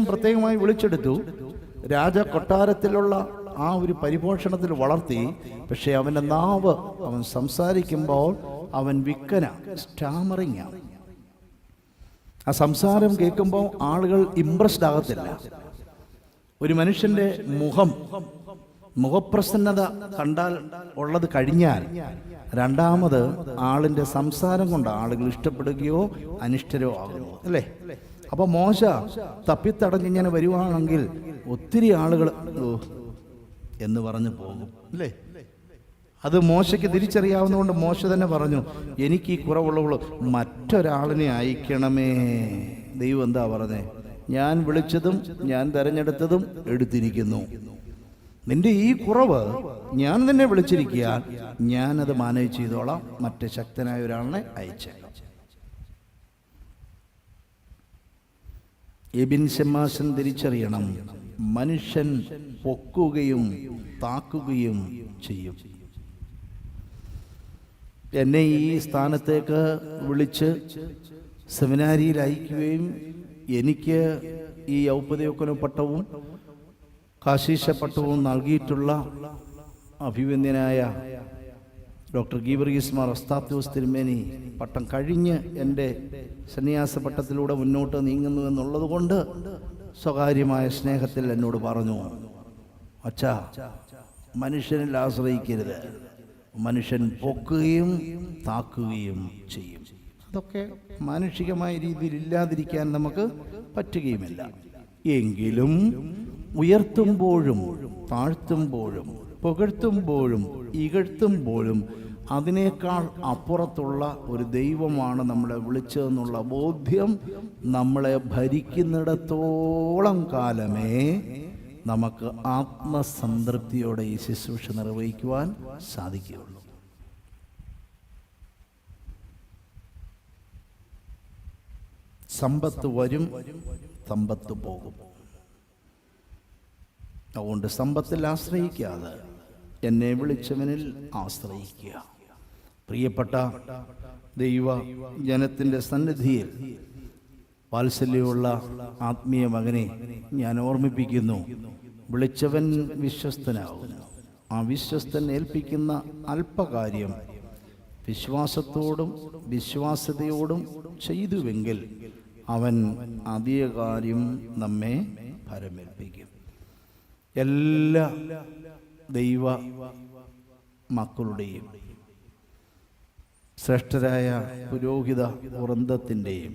പ്രത്യേകമായി വിളിച്ചെടുത്തു. രാജ കൊട്ടാരത്തിലുള്ള ആ ഒരു പരിപോഷണത്തിൽ വളർത്തി പക്ഷെ അവന്റെ നാവ് അവൻ സംസാരിക്കുമ്പോൾ അവൻ വിക്കന സ്റ്റാമറിങ് ആ സംസാരം കേൾക്കുമ്പോൾ ആളുകൾ ഇംപ്രസ്ഡ് ആകത്തില്ല. ഒരു മനുഷ്യന്റെ മുഖം മുഖപ്രസന്നത കണ്ടാൽ ഉള്ളത് കഴിഞ്ഞാൽ രണ്ടാമത് ആളിന്റെ സംസാരം കൊണ്ട് ആളുകൾ ഇഷ്ടപ്പെടുകയോ അനിഷ്ടരോ ആകുന്നു. അല്ലേ? അപ്പൊ മോശ തപ്പിത്തടഞ്ഞ് ഇങ്ങനെ വരുവാണെങ്കിൽ ഒത്തിരി ആളുകൾ എന്ന് പറഞ്ഞു പോകും അല്ലേ? അത് മോശയ്ക്ക് തിരിച്ചറിയാവുന്നതുകൊണ്ട് മോശ തന്നെ പറഞ്ഞു എനിക്ക് ഈ കുറവുള്ളവൾ മറ്റൊരാളിനെ അയക്കണമേ. ദൈവം എന്താ പറഞ്ഞേ? ഞാൻ വിളിച്ചതും ഞാൻ തെരഞ്ഞെടുത്തതും എടുത്തിരിക്കുന്നു. നിന്റെ ഈ കുറവ് ഞാൻ നിന്നെ വിളിച്ചിരിക്കുക ഞാനത് മാനേജ് ചെയ്തോളാം മറ്റേ ശക്തനായ ഒരാളിനെ അയച്ചേക്കാം. എബിൻ ശമാശൻ തിരിച്ചറിയണം. മനുഷ്യൻ പൊക്കുകയും താക്കുകയും ചെയ്യും. എന്നെ ഈ സ്ഥാനത്തേക്ക് വിളിച്ച് സെമിനാരിയിൽ അയക്കുകയും എനിക്ക് ഈ ഔപദയോക്കന പട്ടവും കാശീശ പട്ടവും നൽകിയിട്ടുള്ള അഭിവന്ദ്യനായ ഡോക്ടർ ഗീവർഗീസ് മാർ ഒസ്താത്യോസ് തിരുമേനി പട്ടം കഴിഞ്ഞ് എന്റെ സന്യാസ പട്ടത്തിലൂടെ മുന്നോട്ട് നീങ്ങുന്നു എന്നുള്ളത് കൊണ്ട് സ്വകാര്യമായ സ്നേഹത്തിൽ എന്നോട് പറഞ്ഞു. അച്ഛ മനുഷ്യനിൽ ആശ്രയിക്കരുത്. മനുഷ്യൻ പൊക്കുകയും താക്കുകയും ചെയ്യും. അതൊക്കെ മാനുഷികമായ രീതിയിൽ ഇല്ലാതിരിക്കാൻ നമുക്ക് പറ്റുകയുമില്ല. എങ്കിലും ഉയർത്തുമ്പോഴും താഴ്ത്തുമ്പോഴും പുകഴ്ത്തുമ്പോഴും ഇകഴ്ത്തുമ്പോഴും അതിനേക്കാൾ അപ്പുറത്തുള്ള ഒരു ദൈവമാണ് നമ്മളെ വിളിച്ചതെന്നുള്ള ബോധ്യം നമ്മളെ ഭരിക്കുന്നിടത്തോളം കാലമേ നമുക്ക് ആത്മസംതൃപ്തിയോടെ ഈ ശുശ്രൂഷ നിർവഹിക്കുവാൻ സാധിക്കുകയുള്ളൂ. സമ്പത്ത് വരും സമ്പത്ത് പോകും. അതുകൊണ്ട് സമ്പത്തിൽ ആശ്രയിക്കാതെ എന്നെ വിളിച്ചവനിൽ ആശ്രയിക്കുക. പ്രിയപ്പെട്ട ദൈവ ജനത്തിന്റെ സന്നിധിയിൽ വാത്സല്യമുള്ള ആത്മീയ മകനെ ഞാൻ ഓർമ്മിപ്പിക്കുന്നു. വിളിച്ചവൻ വിശ്വസ്തനാകുന്നു. ആ വിശ്വസ്തൻ ഏൽപ്പിക്കുന്ന അല്പകാര്യം വിശ്വാസത്തോടും വിശ്വാസ്യതയോടും ചെയ്തുവെങ്കിൽ അവൻ അധിക കാര്യം നമ്മെ ഫലമേൽപ്പിക്കും എല്ലാ ദൈവ മക്കളുടെയും ശ്രേഷ്ഠരായ പുരോഹിത വൃന്ദത്തിന്റെയും